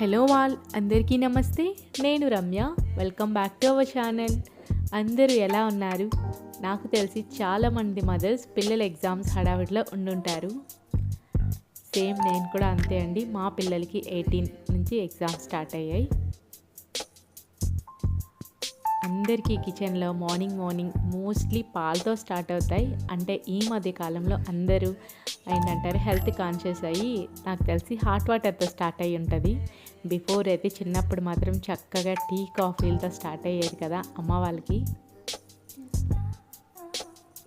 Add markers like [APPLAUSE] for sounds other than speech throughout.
Hello wall అందరికీ నమస్తే. నేను Ramya. Welcome back to our channel అందరూ ఎలా ఉన్నారు? నాకు తెలిసి చాలామంది మదర్స్ పిల్లల ఎగ్జామ్స్ హడావిడిలో ఉండుంటారు. సేమ్ నేను కూడా అంతే అండి. మా పిల్లలకి ఎయిటీన్ నుంచి ఎగ్జామ్స్ స్టార్ట్ అయ్యాయి. అందరికీ కిచెన్లో మార్నింగ్ మార్నింగ్ మోస్ట్లీ పాలతో స్టార్ట్ అవుతాయి. అంటే ఈ మధ్య కాలంలో అందరూ ఏంటంటారు హెల్త్ కాన్షియస్ అయ్యి నాకు తెలిసి హాట్ వాటర్తో స్టార్ట్ అయ్యి ఉంటుంది. బిఫోర్ అయితే చిన్నప్పుడు మాత్రం చక్కగా టీ కాఫీలతో స్టార్ట్ అయ్యేది కదా అమ్మ వాళ్ళకి.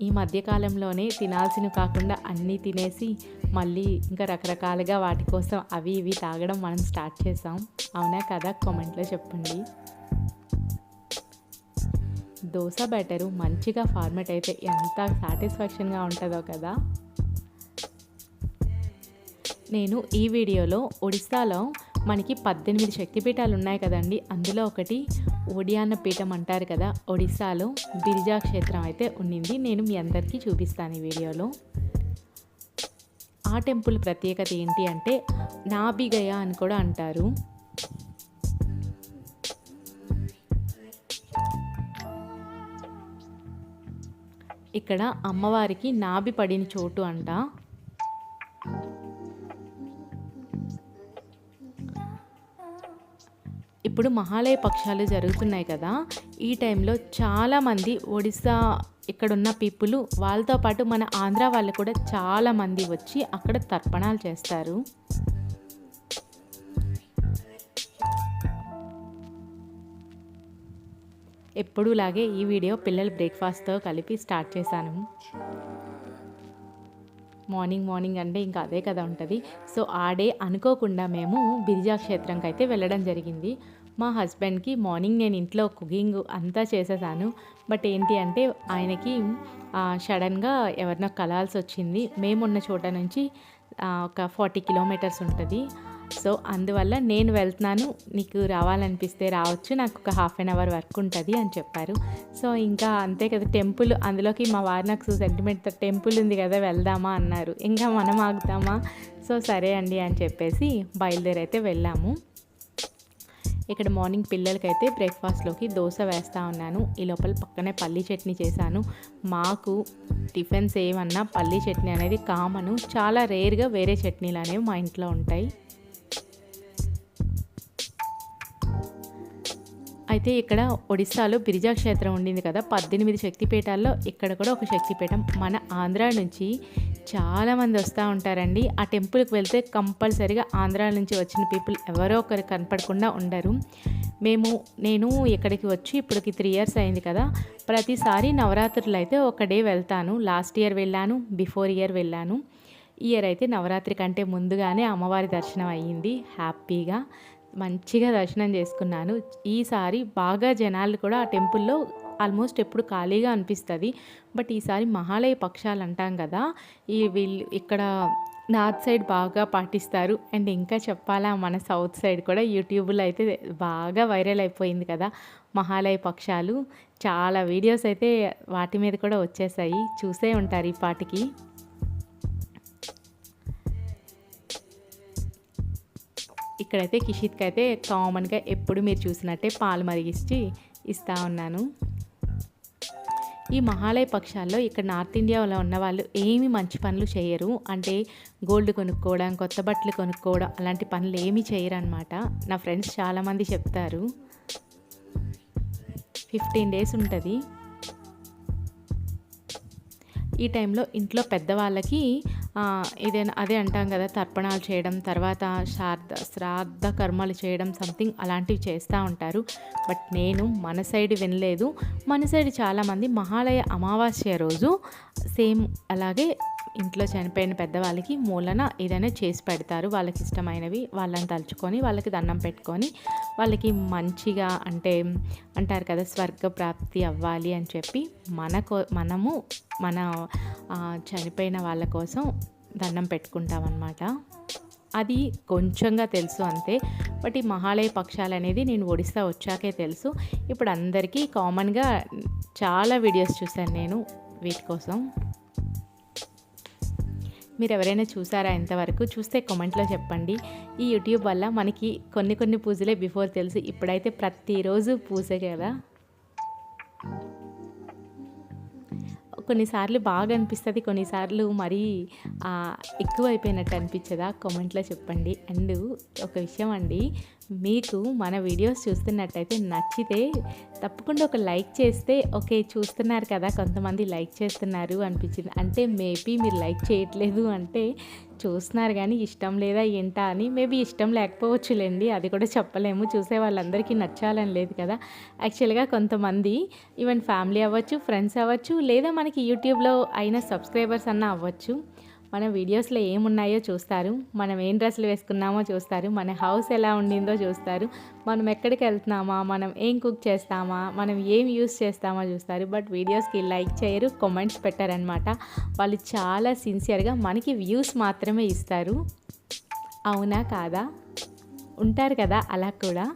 ఈ మధ్యకాలంలోనే తినాల్సినవి కాకుండా అన్నీ తినేసి మళ్ళీ ఇంకా రకరకాలుగా వాటి కోసం అవి ఇవి తాగడం మనం స్టార్ట్ చేసాం. అవునా కదా? కామెంట్లో చెప్పండి. దోశ బ్యాటరు మంచిగా ఫార్మేట్ అయితే ఎంత సాటిస్ఫాక్షన్గా ఉంటుందో కదా. నేను ఈ వీడియోలో ఒడిస్సాలో మనకి పద్దెనిమిది శక్తిపీఠాలు ఉన్నాయి కదండి. అందులో ఒకటి ఒడియాన్న పీఠం అంటారు కదా. ఒడిస్సాలో బిరిజా క్షేత్రం అయితే ఉండింది నేను మీ అందరికీ చూపిస్తాను ఈ వీడియోలో. ఆ టెంపుల్ ప్రత్యేకత ఏంటి అంటే నాబిగయ అని కూడా అంటారు. ఇక్కడ అమ్మవారికి నాభి పడిన చోటు అంట. ఇప్పుడు మహాలయ పక్షాలు జరుగుతున్నాయి కదా ఈ టైంలో చాలామంది ఒడిస్సా ఇక్కడున్న పీపుల్ వాళ్ళతో పాటు మన ఆంధ్ర వాళ్ళు కూడా చాలామంది వచ్చి అక్కడ తర్పణాలు చేస్తారు. ఎప్పుడూలాగే ఈ వీడియో పిల్లల బ్రేక్ఫాస్ట్తో కలిపి స్టార్ట్ చేశాను. మార్నింగ్ మార్నింగ్ అంటే ఇంకా అదే కదా ఉంటుంది. సో ఆ డే అనుకోకుండా మేము బిరిజా క్షేత్రంకి అయితే వెళ్ళడం జరిగింది. మా హస్బెండ్కి మార్నింగ్ నేను ఇంట్లో కుకింగ్ అంతా చేసేసాను. బట్ ఏంటి అంటే ఆయనకి సడన్గా ఎవరినో కలాల్సి వచ్చింది మేమున్న చోట నుంచి ఒక ఫార్టీ కిలోమీటర్స్ ఉంటుంది. సో అందువల్ల నేను వెళ్తున్నాను నీకు రావాలనిపిస్తే రావచ్చు నాకు ఒక హాఫ్ అన్ అవర్ వర్క్ ఉంటుంది అని చెప్పారు. సో ఇంకా అంతే కదా టెంపుల్ అందులోకి మా వారు నాకు సెంటిమెంట్ టెంపుల్ ఉంది కదా వెళ్దామా అన్నారు. ఇంకా మనం ఆగుతామా? సో సరే అండి అని చెప్పేసి బయలుదేరైతే వెళ్ళాము. ఇక్కడ మార్నింగ్ పిల్లలకైతే బ్రేక్ఫాస్ట్లోకి దోశ వేస్తూ ఉన్నాను. ఈ లోపల పక్కనే పల్లీ చట్నీ చేశాను. మాకు టిఫిన్స్ ఏమన్నా పల్లీ చట్నీ అనేది కామను. చాలా రేర్గా వేరే చట్నీలు అనేవి మా ఇంట్లో ఉంటాయి. అయితే ఇక్కడ ఒడిస్సాలో బిరిజా క్షేత్రం ఉండింది కదా. పద్దెనిమిది శక్తిపీఠాల్లో ఇక్కడ కూడా ఒక శక్తిపీఠం. మన ఆంధ్ర నుంచి చాలామంది వస్తూ ఉంటారండి. ఆ టెంపుల్కి వెళ్తే కంపల్సరీగా ఆంధ్ర నుంచి వచ్చిన పీపుల్ ఎవరో ఒకరు కనపడకుండా ఉండరు. మేము నేను ఇక్కడికి వచ్చి ఇప్పటికి త్రీ ఇయర్స్ అయింది కదా. ప్రతిసారి నవరాత్రులు అయితే ఒక డే వెళ్తాను. లాస్ట్ ఇయర్ వెళ్ళాను బిఫోర్ ఇయర్ వెళ్ళాను. ఇయర్ అయితే నవరాత్రి కంటే ముందుగానే అమ్మవారి దర్శనం అయ్యింది. హ్యాపీగా. మంచిగా దర్శనం చేసుకున్నాను. ఈసారి బాగా జనాలు కూడా ఆ టెంపుల్లో ఆల్మోస్ట్ ఎప్పుడు ఖాళీగా అనిపిస్తుంది. బట్ ఈసారి మహాలయ పక్షాలు అంటాం కదా ఈ వీళ్ళు ఇక్కడ నార్త్ సైడ్ బాగా పాటిస్తారు. అండ్ ఇంకా చెప్పాలా మన సౌత్ సైడ్ కూడా యూట్యూబ్లో అయితే బాగా వైరల్ అయిపోయింది కదా మహాలయ పక్షాలు. చాలా వీడియోస్ అయితే వాటి మీద కూడా వచ్చేసాయి. చూసే ఉంటారు ఈ పాటికి. ఇక్కడైతే కిషిత్కి అయితే కామన్గా ఎప్పుడు మీరు చూసినట్టే పాలు మరిగించి ఇస్తూ ఉన్నాను. ఈ మహాలయ పక్షాల్లో ఇక్కడ నార్త్ ఇండియాలో ఉన్న వాళ్ళు ఏమి మంచి పనులు చేయరు. అంటే గోల్డ్ కొనుక్కోవడం కొత్త బట్టలు కొనుక్కోవడం అలాంటి పనులు ఏమీ చేయరు అనమాట నా ఫ్రెండ్స్ చాలామంది చెప్తారు. ఫిఫ్టీన్ డేస్ ఉంటుంది. ఈ టైంలో ఇంట్లో పెద్దవాళ్ళకి ఇదేనా అదే అంటాం కదా తర్పణాలు చేయడం తర్వాత శ్రాద్ధ శ్రాద్ధ కర్మలు చేయడం సంథింగ్ అలాంటివి చేస్తూ ఉంటారు. బట్ నేను మన సైడ్ వినలేదు. మన సైడ్ చాలామంది మహాలయ అమావాస్య రోజు సేమ్ అలాగే ఇంట్లో చనిపోయిన పెద్దవాళ్ళకి మూలన ఏదైనా చేసి పెడతారు. వాళ్ళకి ఇష్టమైనవి వాళ్ళని తలుచుకొని వాళ్ళకి దండం పెట్టుకొని వాళ్ళకి మంచిగా అంటే అంటారు కదా స్వర్గ ప్రాప్తి అవ్వాలి అని చెప్పి మనకో మనము మన చనిపోయిన వాళ్ళ కోసం దండం పెట్టుకుంటామన్నమాట. అది కొంచెంగా తెలుసు అంతే బట్ ఈ మహాలయ పక్షాలు అనేది నేను ఒడిస్సా వచ్చాకే తెలుసు. ఇప్పుడు అందరికీ కామన్గా చాలా వీడియోస్ చూశాను నేను వీటి కోసం. మీరు ఎవరైనా చూసారా ఇంతవరకు? చూస్తే కామెంట్లో చెప్పండి. ఈ యూట్యూబ్ వల్ల మనకి కొన్ని కొన్ని పూజలే బిఫోర్ తెలుసు. ఇప్పుడైతే ప్రతిరోజు పూజ కదా? కొన్నిసార్లు బాగా అనిపిస్తుంది కొన్నిసార్లు మరీ ఎక్కువ అయిపోయినట్టు అనిపించదా? కామెంట్లో చెప్పండి. అండ్ ఒక విషయం అండి. మీకు మన వీడియోస్ చూస్తున్నట్టయితే నచ్చితే తప్పకుండా ఒక లైక్ చేస్తే ఓకే చూస్తున్నారు కదా కొంతమంది లైక్ చేస్తున్నారు అనిపించింది. అంటే మేబీ మీరు లైక్ చేయట్లేదు అంటే చూస్తున్నారు కానీ ఇష్టం లేదా ఏంటా అని మేబీ ఇష్టం లేకపోవచ్చులేండి అది కూడా చెప్పలేము. చూసే వాళ్ళందరికీ నచ్చాలని లేదు కదా. యాక్చువల్గా కొంతమంది ఈవెన్ ఫ్యామిలీ అవ్వచ్చు ఫ్రెండ్స్ అవ్వచ్చు లేదా మనకి యూట్యూబ్లో అయిన సబ్స్క్రైబర్స్ అన్న అవ్వచ్చు. మన వీడియోస్లో ఏమున్నాయో చూస్తారు మనం ఏం డ్రెస్సులు వేసుకున్నామో చూస్తారు మన హౌస్ ఎలా ఉండిందో చూస్తారు మనం ఎక్కడికి వెళ్తున్నామా మనం ఏం కుక్ చేస్తామా మనం ఏం యూస్ చేస్తామో చూస్తారు. బట్ వీడియోస్కి లైక్ చేయరు కామెంట్స్ పెట్టారనమాట వాళ్ళు చాలా సిన్సియర్గా మనకి వ్యూస్ మాత్రమే ఇస్తారు. అవునా కాదా? ఉంటారు కదా అలా కూడా.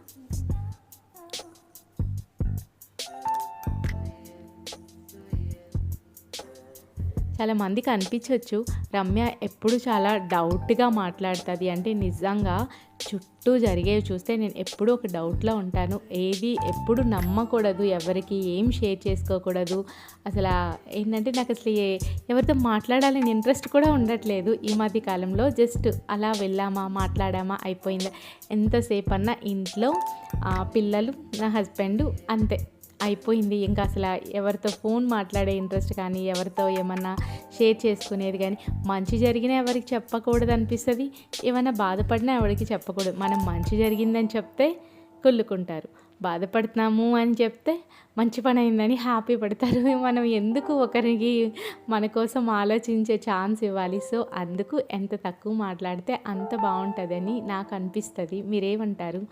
చాలామందికి అనిపించవచ్చు రమ్య ఎప్పుడు చాలా డౌట్గా మాట్లాడుతుంది. అంటే నిజంగా చుట్టూ జరిగేవి చూస్తే నేను ఎప్పుడూ ఒక డౌట్లో ఉంటాను. ఏది ఎప్పుడు నమ్మకూడదు ఎవరికి ఏం షేర్ చేసుకోకూడదు. అసలు ఏంటంటే నాకు అసలు ఏ ఎవరితో మాట్లాడాలని ఇంట్రెస్ట్ కూడా ఉండట్లేదు. ఈ మధ్య కాలంలో జస్ట్ అలా వెళ్ళామా మాట్లాడామా అయిపోయిందా. ఎంతసేపు అన్నా ఇంట్లో ఆ, పిల్లలు నా హస్బెండ్ అంతే. అయిపోయింది. ఇంకా అసలు ఎవరితో ఫోన్ మాట్లాడే ఇంట్రెస్ట్ కానీ ఎవరితో ఏమన్నా షేర్ చేసుకునేది కానీ మంచి జరిగినా ఎవరికి చెప్పకూడదు అనిపిస్తుంది. ఏమైనా బాధపడినా ఎవరికి చెప్పకూడదు. మనం మంచి జరిగిందని చెప్తే కుళ్ళుకుంటారు. బాధపడుతున్నాము అని చెప్తే మంచి పని అయిందని హ్యాపీ పడతారు. [LAUGHS] మనం ఎందుకు ఒకరికి మన కోసం ఆలోచించే ఛాన్స్ ఇవ్వాలి? సో అందుకు ఎంత తక్కువ మాట్లాడితే అంత బాగుంటుందని నాకు అనిపిస్తుంది. మీరేమంటారు?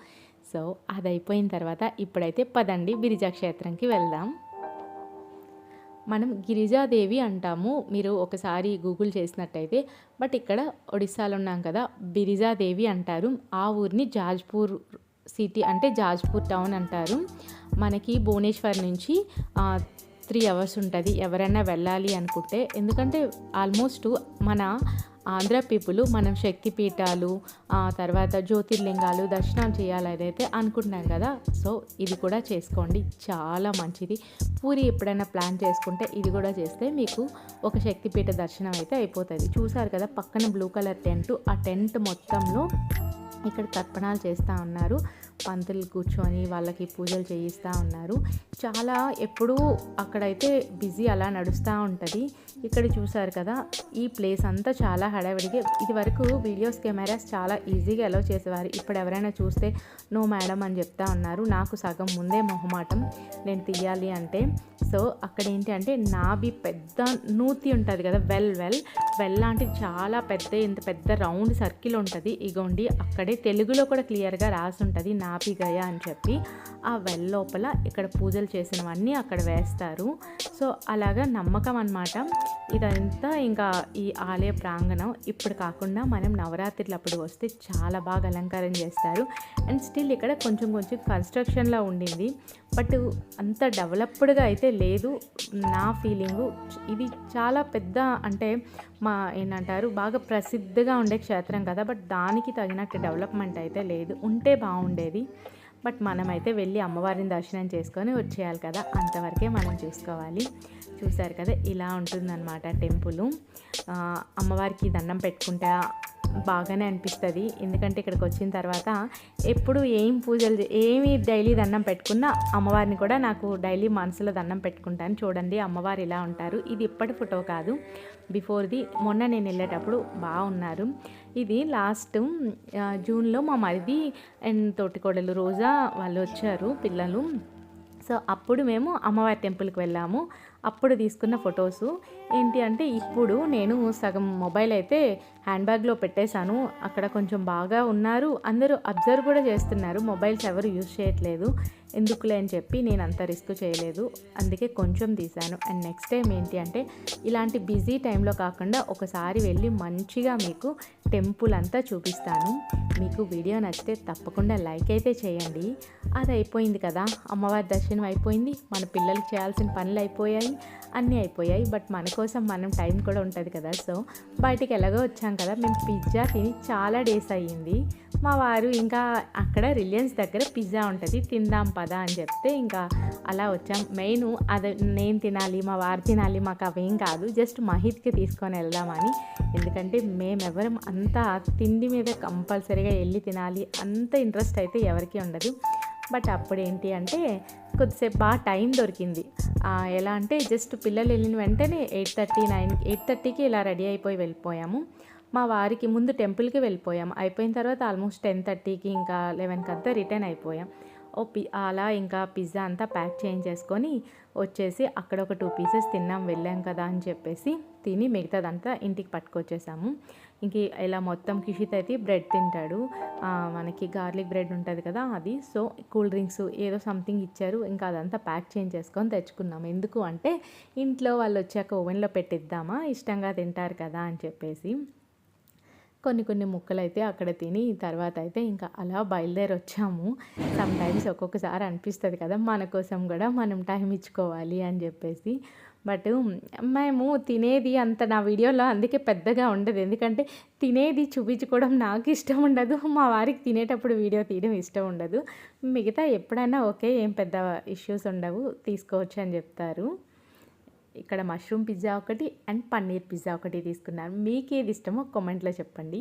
సో అది అయిపోయిన తర్వాత ఇప్పుడైతే పదండి బిరిజా క్షేత్రంకి వెళ్దాం. మనం గిరిజాదేవి అంటాము. మీరు ఒకసారి గూగుల్ చేసినట్టయితే బట్ ఇక్కడ ఒడిస్సాలో ఉన్నాం కదా బిరిజాదేవి అంటారు. ఆ ఊరిని జాజ్పూర్ సిటీ అంటే జాజ్పూర్ టౌన్ అంటారు. మనకి భువనేశ్వర్ నుంచి త్రీ అవర్స్ ఉంటుంది ఎవరైనా వెళ్ళాలి అనుకుంటే. ఎందుకంటే ఆల్మోస్ట్ మన ఆంధ్ర పీపుల్ మనం శక్తిపీఠాలు ఆ తర్వాత జ్యోతిర్లింగాలు దర్శనం చేయాలని అయితే అనుకుంటున్నాం కదా. సో ఇది కూడా చేసుకోండి. చాలా మంచిది. పూరి ఎప్పుడైనా ప్లాన్ చేసుకుంటే ఇది కూడా చేస్తే మీకు ఒక శక్తిపీఠ దర్శనం అయితే అయిపోతుంది. చూసారు కదా పక్కన బ్లూ కలర్ టెంట్. ఆ టెంట్ మొత్తంలో ఇక్కడ తర్పణాలు చేస్తూ ఉన్నారు. పంతులు కూర్చొని వాళ్ళకి పూజలు చేయిస్తూ ఉన్నారు. చాలా ఎప్పుడూ అక్కడైతే బిజీ అలా నడుస్తూ ఉంటుంది. ఇక్కడ చూసారు కదా ఈ ప్లేస్ అంతా చాలా హడావిడిగా ఇది వరకు వీడియోస్ కెమెరాస్ చాలా ఈజీగా అలౌ చేసేవారు. ఇప్పుడు ఎవరైనా చూస్తే నో మేడం అని చెప్తా ఉన్నారు. నాకు సగం ముందే మొహమాటం నేను తీయాలి అంటే. సో అక్కడ ఏంటి అంటే నాభి పెద్ద నూతి ఉంటుంది కదా వెల్ వెల్. వెల్ లాంటిది చాలా పెద్ద ఇంత పెద్ద రౌండ్ సర్కిల్ ఉంటుంది. ఇగోండి అక్కడే తెలుగులో కూడా క్లియర్గా రాసి ఉంటుంది నా గయ అని చెప్పి ఆ వెల్ లోపల ఇక్కడ పూజలు చేసినవన్నీ అక్కడ వేస్తారు. సో అలాగా నమ్మకం అనమాట ఇదంతా ఇంకా ఈ ఆలయ ప్రాంగణం. ఇప్పుడు కాకుండా మనం నవరాత్రులు అప్పుడు వస్తే చాలా బాగా అలంకారం చేస్తారు. అండ్ స్టిల్ ఇక్కడ కొంచెం కొంచెం కన్స్ట్రక్షన్లో ఉండింది. బట్ అంత డెవలప్డ్గా అయితే లేదు. నా ఫీలింగు ఇది చాలా పెద్ద అంటే మా ఏంటంటారు బాగా ప్రసిద్ధిగా ఉండే క్షేత్రం కదా. బట్ దానికి తగినట్టు డెవలప్మెంట్ అయితే లేదు. ఉంటే బాగుండేది. బట్ మనమైతే వెళ్ళి అమ్మవారిని దర్శనం చేసుకొని వచ్చేయాలి కదా. అంతవరకే మనం చూసుకోవాలి. చూసారు కదా ఇలా ఉంటుందన్నమాట టెంపుల్. అమ్మవారికి దండం పెట్టుకుంటా బాగానే అనిపిస్తుంది. ఎందుకంటే ఇక్కడికి వచ్చిన తర్వాత ఎప్పుడు ఏం పూజలు చే- ఏమి డైలీ దండం పెట్టుకున్నా అమ్మవారిని కూడా నాకు డైలీ మనసులో దండం పెట్టుకుంటాను. చూడండి అమ్మవారు ఇలా ఉంటారు. ఇది ఇప్పటి ఫోటో కాదు. బిఫోర్ది మొన్న నేను వెళ్ళేటప్పుడు బాగున్నారు. ఇది లాస్ట్ జూన్లో మా మరిది అండ్ తోటికోడలు రోజా వాళ్ళు వచ్చారు పిల్లలు. సో అప్పుడు మేము అమ్మవారి టెంపుల్కి వెళ్ళాము. అప్పుడు తీసుకున్న ఫొటోస్ ఏంటి అంటే ఇప్పుడు నేను సగం మొబైల్ అయితే హ్యాండ్ బ్యాగ్లో పెట్టేశాను. అక్కడ కొంచెం బాగా ఉన్నారు. అందరూ అబ్జర్వ్ కూడా చేస్తున్నారు. మొబైల్స్ ఎవరు యూజ్ చేయట్లేదు. ఎందుకులే అని చెప్పి నేను అంత రిస్క్ చేయలేదు. అందుకే కొంచెం తీశాను. అండ్ నెక్స్ట్ టైం ఏంటి అంటే ఇలాంటి బిజీ టైంలో కాకుండా ఒకసారి వెళ్ళి మంచిగా మీకు టెంపుల్ అంతా చూపిస్తాను. మీకు వీడియో నచ్చితే తప్పకుండా లైక్ అయితే చేయండి. అది అయిపోయింది కదా. అమ్మవారి దర్శనం అయిపోయింది. మన పిల్లలకి చేయాల్సిన పనులు అయిపోయాయి. అన్నీ అయిపోయాయి. బట్ మన కోసం మనం టైం కూడా ఉంటుంది కదా. సో బయటికి ఎలాగో వచ్చాం కదా. మేము పిజ్జా తిని చాలా డేస్ అయ్యింది. మా వారు ఇంకా అక్కడ రిలయన్స్ దగ్గర పిజ్జా ఉంటుంది తిందాం పదా అని చెప్తే ఇంకా అలా వచ్చాం. మెయిన్ అది నేను తినాలి మా వారు తినాలి మాకు అవేం కాదు జస్ట్ మహిత్కి తీసుకొని వెళ్దామని. ఎందుకంటే మేమెవరం అంతా తిండి మీద కంపల్సరీగా వెళ్ళి తినాలి అంత ఇంట్రెస్ట్ అయితే ఎవరికి ఉండదు. బట్ అప్పుడు ఏంటి అంటే కొద్దిసేపు బాగా టైం దొరికింది. ఎలా అంటే జస్ట్ పిల్లలు వెళ్ళిన వెంటనే ఎయిట్ థర్టీ నైన్ ఎయిట్ థర్టీకి ఇలా రెడీ అయిపోయి వెళ్ళిపోయాము. మా వారికి ముందు టెంపుల్కి వెళ్ళిపోయాం. అయిపోయిన తర్వాత ఆల్మోస్ట్ టెన్ థర్టీకి ఇంకా లెవెన్కి అంతా రిటర్న్ అయిపోయాం. ఓ పి అలా ఇంకా పిజ్జా అంతా ప్యాక్ చేయించేసుకొని వచ్చేసి అక్కడ ఒక టూ పీసెస్ తిన్నాం వెళ్ళాం కదా అని చెప్పేసి తిని మిగతాదంతా ఇంటికి పట్టుకొచ్చేసాము. ఇంక ఇలా మొత్తం కిషిత్ అయితే బ్రెడ్ తింటాడు. మనకి గార్లిక్ బ్రెడ్ ఉంటుంది కదా అది. సో కూల్ డ్రింక్స్ ఏదో సంథింగ్ ఇచ్చారు. ఇంకా అదంతా ప్యాక్ చేయించేసుకొని తెచ్చుకున్నాము ఎందుకు అంటే ఇంట్లో వాళ్ళు వచ్చాక ఓవెన్లో పెట్టిద్దామా? ఇష్టంగా తింటారు కదా అని చెప్పేసి. కొన్ని కొన్ని ముక్కలు అయితే అక్కడ తిని తర్వాత అయితే ఇంకా అలా బయలుదేరి వచ్చాము సమ్ టైమ్స్ ఒక్కొక్కసారి అనిపిస్తుంది కదా మన కోసం కూడా మనం టైం ఇచ్చుకోవాలి అని చెప్పేసి. బట్ మేము తినేది అంత నా వీడియోలో అందుకే పెద్దగా ఉండదు. ఎందుకంటే తినేది చూపించుకోవడం నాకు ఇష్టం ఉండదు. మా వారికి తినేటప్పుడు వీడియో తీయడం ఇష్టం ఉండదు. మిగతా ఎప్పుడైనా ఓకే ఏం పెద్ద ఇష్యూస్ ఉండవు తీసుకోవచ్చు అని చెప్తారు. ఇక్కడ మష్రూమ్ పిజ్జా ఒకటి అండ్ పన్నీర్ పిజ్జా ఒకటి తీసుకున్నాను మీకు ఏది ఇష్టమో కామెంట్లో చెప్పండి.